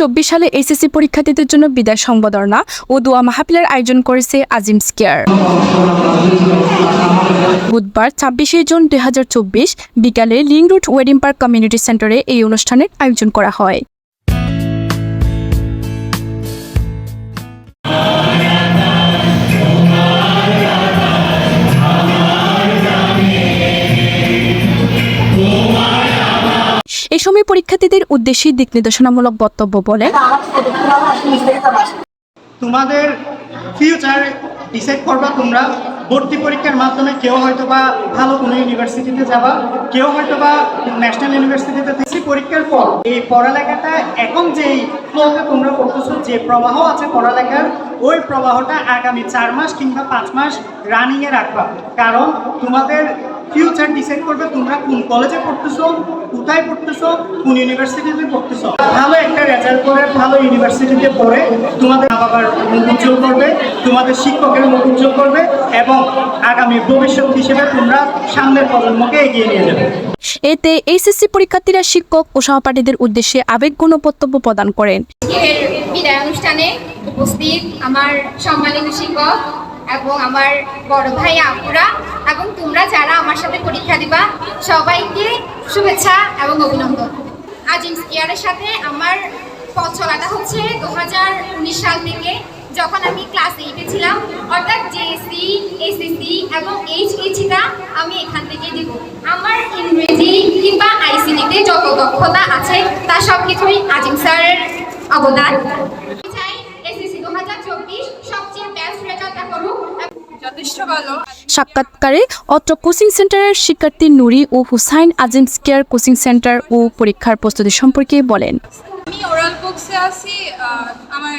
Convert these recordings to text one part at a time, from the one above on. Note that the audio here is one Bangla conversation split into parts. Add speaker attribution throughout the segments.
Speaker 1: চব্বিশ সালে এসএসসি পরীক্ষার্থীদের জন্য বিদায় সংবর্ধনা ও দোয়া মাহফিলের আয়োজন করেছে আজিম স্কেয়ার। বুধবার ছাব্বিশে জুন দু হাজার চব্বিশ বিকালে লিং রুট ওয়েডিং পার্ক কমিউনিটি সেন্টারে এই অনুষ্ঠানের আয়োজন করা হয়। এই সময় পরীক্ষার্থীদের উদ্দেশ্যে দিক নির্দেশনামূলক বক্তব্য বলেন।
Speaker 2: তোমাদের ফিউচার ডিসাইড করবা তোমরা। ভর্তি পরীক্ষার মাধ্যমে কেউ হয়তো বা ভালো কোনো ইউনিভার্সিটিতে যাবা, কেউ হয়তো বা ন্যাশনাল ইউনিভার্সিটিতে থাকছি পরীক্ষার পর এই পড়ালেখাটা এখন যেই ফ্লোতে তোমরা পড়তেছো যে প্রবাহ আছে পড়ালেখার, ওই প্রবাহটা আগামী চার মাস কিংবা পাঁচ মাস রানিংয়ে রাখবা। কারণ তোমাদের ফিউচার ডিসাইড করবে তোমরা কোন কলেজে পড়তেছো কোথায় পড়তেছো কোন ইউনিভার্সিটিতে পড়তেছো। ভালো একটা রেজাল্ট করে ভালো ইউনিভার্সিটিতে পড়ে তোমাদের মা বাবার মুখ উজ্জ্বল করবে তোমাদের শিক্ষকের মুখ উজ্জ্বল করবে এবং আগামী ভবিষ্যৎ হিসেবে তোমরা সামনের প্রজন্মকে এগিয়ে নিয়ে যাবে।
Speaker 1: এতে এইচএসসি পরীক্ষার্থীরা শিক্ষক ও সহপাঠীদের উদ্দেশ্যে আবেগপূর্ণ বক্তব্য প্রদান করেন।
Speaker 3: বিদায় অনুষ্ঠানে উপস্থিত আমার সম্মানিত শিক্ষক এবং আমার বড় ভাই আপুরা এবং তোমরা যারা আমার সাথে পরীক্ষা দিবা, সবাইকে শুভেচ্ছা এবং অভিনন্দন। আজিম স্কিয়ারের সাথে আমার পথ চলাটা হচ্ছে দু হাজার উনিশ সাল থেকে যখন আমি ক্লাস এইটে ছিলাম, অর্থাৎ জেএসসি এসএসসি এবং এইচ এইচএসিটা আমি এখান থেকে দিব। আমার ইংরেজি কিংবা আইসিডিতে যত দক্ষতা আছে, তা সব কিছুই আজিম স্যারের অবদান। চাই এসএসসি দু হাজার চব্বিশ সবচেয়ে বেস্ট রেজাল্টটা করুক। যথেষ্ট ভালো।
Speaker 1: সাক্ষাৎকারে অত্র কোচিং সেন্টারের শিক্ষার্থী নুরি ও Hussain Azim square coaching centre ও পরীক্ষার প্রস্তুতি সম্পর্কে বলেন।
Speaker 4: আমি ওরাল বুকসে আছি আমার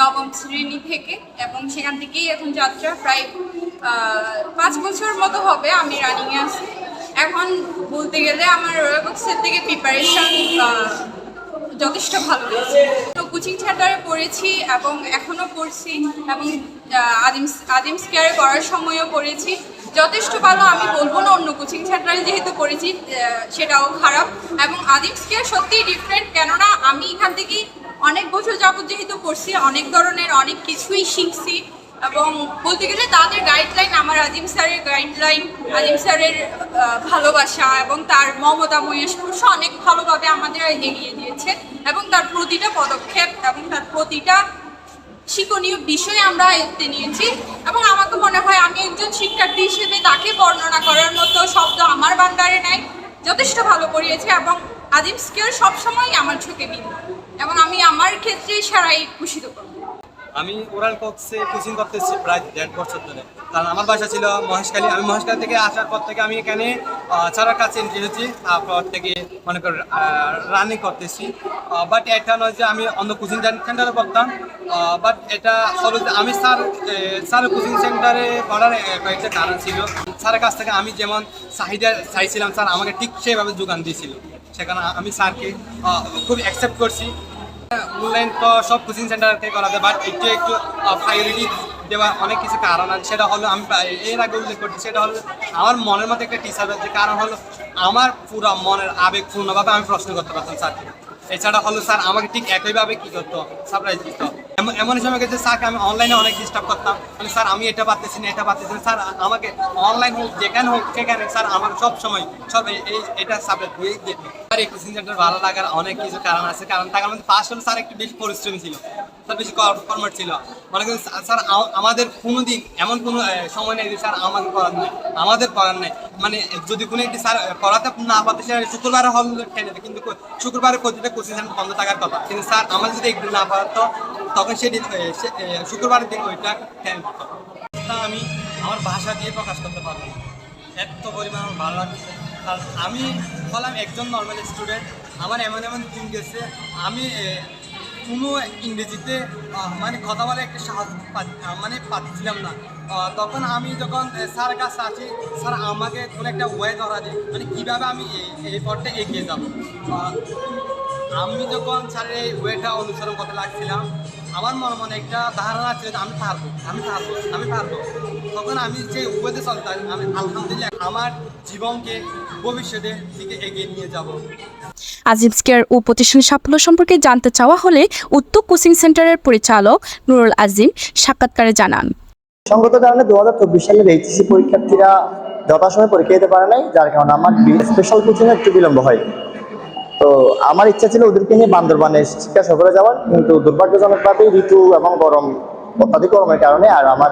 Speaker 4: নবম শ্রেণি থেকে এবং সেখান থেকেই এখন যাত্রা প্রায় পাঁচ বছর মতো হবে আমি রানিংয়ে আছি। এখন বলতে গেলে আমার ওরাল বুকসের থেকে প্রিপারেশন যথেষ্ট ভালো হয়েছে। তো কোচিং সেন্টারে পড়েছি এবং এখনও করছি এবং আদিমস আদিম আদিম স্কেয়ারে করার সময়ও করেছি। যথেষ্ট ভালো আমি বলব না অন্য কোচিং সেন্টারে যেহেতু করেছি সেটাও খারাপ। এবং আদিম স্কেয়ার সত্যিই ডিফারেন্ট কেননা আমি এখান থেকে অনেক বছর যাবত যেহেতু করছি, অনেক ধরনের অনেক কিছুই শিখছি। এবং বলতে গেলে তাদের গাইডলাইন আমার আজিম স্যারের গাইডলাইন আজিম স্যারের ভালোবাসা এবং তার মমতাময় স্পর্শ অনেক ভালোভাবে আমাদের এগিয়ে দিয়েছে এবং তার প্রতিটা পদক্ষেপ এবং তার প্রতিটা শিক্ষণীয় বিষয় আমরা এতে নিয়েছি এবং আমাকে মনে হয় আমি একজন শিক্ষার্থী হিসেবে তাকে বর্ণনা করার মতো শব্দ আমার বান্ডারে নাই। যথেষ্ট ভালো করিয়েছে এবং আজিম স্কেয়ার সবসময় আমার চোখে বিন্দু এবং আমি আমার ক্ষেত্রে সারাই ভূষিত করব।
Speaker 5: আমি ওরাল কক্সে কোচিং করতেছি প্রায় দেড় বছর ধরে। কারণ আমার বাসা ছিল মহেশখালী। আমি মহেশখালী থেকে আসার পর থেকে আমি এখানে চারার কাছে এন্ট্রি হয়েছি তারপর থেকে মনে কর রানিং করতেছি। বাট এটা নয় যে আমি অন্য কোচিং সেন্টারে করতাম বাট এটা হলো যে আমি স্যার স্যার কোচিং সেন্টারে করার কয়েকটা কারণ ছিল। স্যারের কাছ থেকে আমি যেমন চাহিদা চাইছিলাম, স্যার আমাকে ঠিক সেভাবে যোগান দিয়েছিল। সেখানে আমি স্যারকে খুব অ্যাকসেপ্ট করছি। অনলাইন তো সব কোচিং সেন্টার থেকে করা যায় বাট একটু একটু প্রায়োরিটি দেওয়ার অনেক কিছু কারণ আছে। সেটা হলো আমি এর আগে উল্লেখ করছি, সেটা হলো আমার মনের মধ্যে একটা টিচার আছে। কারণ হলো আমার পুরো মনের আবেগ পূর্ণভাবে আমি প্রশ্ন করতে পারতাম স্যারকে এছাড়া হলো, স্যার, আমাকে ঠিক একইভাবে কি করতো? সারপ্রাইজ দিত। এমন সময় গেছে স্যারকে আমি অনলাইনে অনেক ডিস্টার্ব করতাম। মানে স্যার, আমি এটা পারতেছি না, এটা পারতেছি না। স্যার, আমাকে অনলাইন হোক, যেখানে হোক, সেখানে, স্যার আমার সব সময় সব এই এটা সাবজেক্ট দিয়েই দিত আর এই কোচিং সেন্টার ভালো লাগার অনেক কিছু কারণ আছে। কারণ তার মধ্যে ফার্স্ট হলো স্যার একটু বেশি পরিশ্রমী ছিল স্যার বেশি কর্মট ছিল। মনে করেন স্যার- স্যার আমাদের কোনো দিন এমন কোনো সময় নেই যে স্যার আমাকে করার নেই আমাদের করার নেই। মানে যদি কোনো একটি স্যার করাতে না পারতে সে শুক্রবারে হল টেনে কিন্তু শুক্রবারে প্রতিটা কোচিং সেন্টার বন্ধ থাকার কথা। কিন্তু স্যার আমার যদি একটু না পারতো তখন সেদিন আহ, সে- আহ, শুক্রবারের দিন ওইটা টেনে আমি আমার ভাষা দিয়ে প্রকাশ করতে পারব। এত পরিমাণ আমার ভালো লাগছে। আমি হলাম একজন নর্মাল স্টুডেন্ট আমার এমন এমন দিন গেছে, আমি কোনো ইংরেজিতে মানে কথা বলে একটা সাহস পা- মানে পাচ্ছিলাম না। তখন আমি যখন স্যার কাছে আছি স্যার আমাকে কোনো একটা ওয়ে ধরা দেয় মানে কীভাবে আমি এই- এই পথটা এগিয়ে যাব? আমি যখন স্যারের এই ওয়েটা অনুসরণ করতে লাগছিলাম, আমার মনে মনে একটা ধারণা ছিল যে আমি পারব আমি পারব আমি পারব। তখন আমি যে ওয়েতে চলতাম আমি আলহামদুলিল্লাহ আমার জীবনকে ভবিষ্যতে দিকে এগিয়ে নিয়ে যাব।
Speaker 1: আজিমস কেয়ার ও প্রতিষ্ঠানের সাফল্য সম্পর্কে জানতে চাওয়া হলে উত্তর কোচিং সেন্টারের পরিচালক নুরুল আজিম সাক্ষাৎকারে জানান।
Speaker 6: সঙ্গত কারণে দু হাজার চব্বিশ সালের এইচএসসি পরীক্ষার্থীরা যথাসময়ে পরীক্ষা দিতে পারে নাই যার কারণে আমার স্পেশাল কোচিংয়ে একটু বিলম্ব হয়। তো আমার ইচ্ছা ছিল ওদেরকে নিয়ে বান্দরবানে শিক্ষা সফরে যাওয়ার কিন্তু দুর্ভাগ্যজনকভাবে ঋতু এবং গরম অত্যাধিক গরমের কারণে আর আমার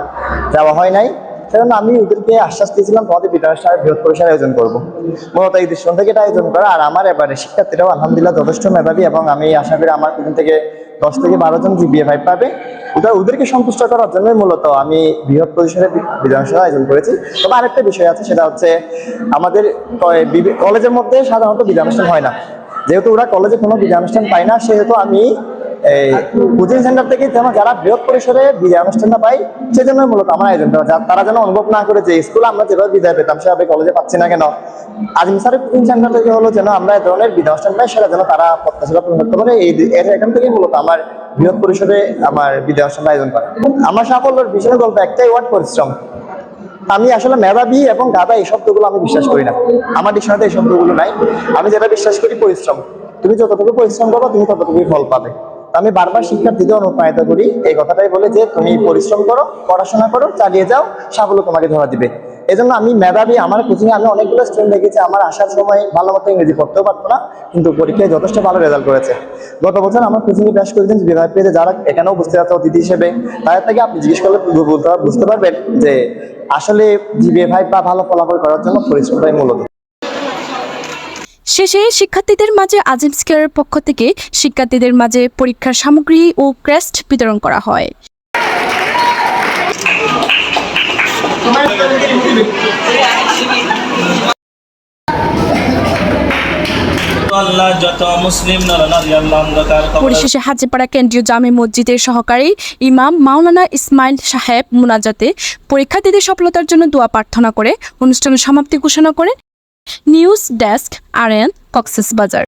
Speaker 6: যাওয়া হয় নাই। সেজন্য আমি ওদেরকে আশ্বাস দিয়েছিলাম, তোমাদের বিদ্যালয় বৃহৎ পরিসরে আয়োজন করব। মূলত এই দৃষ্টিকোণ থেকে এটা আয়োজন করা, আর আমার এবারে শিক্ষার্থীরাও আলহামদুলিল্লাহ যথেষ্ট মেধাবী এবং আমি আশা করি আমার কোচিং থেকে দশ থেকে বারো জন জিবিএ ফাইভ পাবে। ওটা ওদেরকে সন্তুষ্ট করার জন্য মূলত আমি বৃহৎ পরিসরে বিধানসভা আয়োজন করেছি। তবে আরেকটা বিষয় আছে, সেটা হচ্ছে আমাদের কলেজের মধ্যে সাধারণত বিধানুষ্ঠান হয় না। যেহেতু ওরা কলেজে কোনো বিধানুষ্ঠান পায় না, সেহেতু আমি এই কোচিং সেন্টার থেকে যেন যারা বৃহৎ পরিসরে অনুষ্ঠানটা পাই সেজন্য মূলত আমার আয়োজন তারা যেন অনুভব না করে যে স্কুলে আমরা যেভাবে বিদায় পেতাম, সেভাবে কলেজে পাচ্ছি না কেন? স্যারের কোচিং সেন্টার থেকে হলো যেন আমরা এই ধরনের অনুষ্ঠান পাই, সেটা যেন তারা প্রত্যাশা পূরণ করতে পারে। এই এখান থেকেই মূলত আমার বৃহৎ পরিসরে আমার বিদায় অনুষ্ঠান আয়োজন আমার সাফল্যের বিষয় গল্প একটাই ওয়ার্ড পরিশ্রম? আমি আসলে মেধাবী এবং গাদা এই শব্দগুলো আমি বিশ্বাস করি না। আমার ডিকশনারিতে এই শব্দগুলো নাই। আমি যেটা বিশ্বাস করি পরিশ্রম। তুমি যতটুকু পরিশ্রম করো তুমি ততটুকুই ফল পাবে। আমি বারবার শিক্ষার্থীদের অনুপ্রাণিত করি। এই কথাটাই বলে যে, তুমি পরিশ্রম করো, পড়াশোনা করো, চালিয়ে যাও, সাফল্য তোমাকে ধরা দিবে। এজন্য আমি মেধাবী, আমার কোচিং আমি অনেকগুলো স্টুডেন্ট দেখেছি, আমার আসার সময় ভালো মতো ইংরেজি পড়তেও পারতো না, কিন্তু পরীক্ষায় যথেষ্ট ভালো রেজাল্ট করেছে। গত বছর আমার কোচিং এ ব্যাস করেছেন বিভাগ পেয়েছে, যারা এখানেও বুঝতে যাচ্ছে অতিথি হিসেবে। তাদের থেকে আপনি জিজ্ঞেস করলে বুঝতে পারবেন যে, আসলে জিবিএ ফাইভ বা ভালো ফলাফল করার জন্য পরিশ্রমটাই মূলত।
Speaker 1: শেষে শিক্ষার্থীদের মাঝে আজিম কেয়ারের পক্ষ থেকে শিক্ষার্থীদের মাঝে পরীক্ষার সামগ্রী ও ক্রেস্ট বিতরণ করা হয়। পরিশেষে হাজিপাড়া কেন্দ্রীয় জামে মসজিদের সহকারী ইমাম মাওলানা ইসমাইল সাহেব মুনাজাতে পরীক্ষার্থীদের সফলতার জন্য দোয়া প্রার্থনা করে অনুষ্ঠানের সমাপ্তি ঘোষণা করেন নিউজ ডেস্ক আর এন কক্সেস বাজার।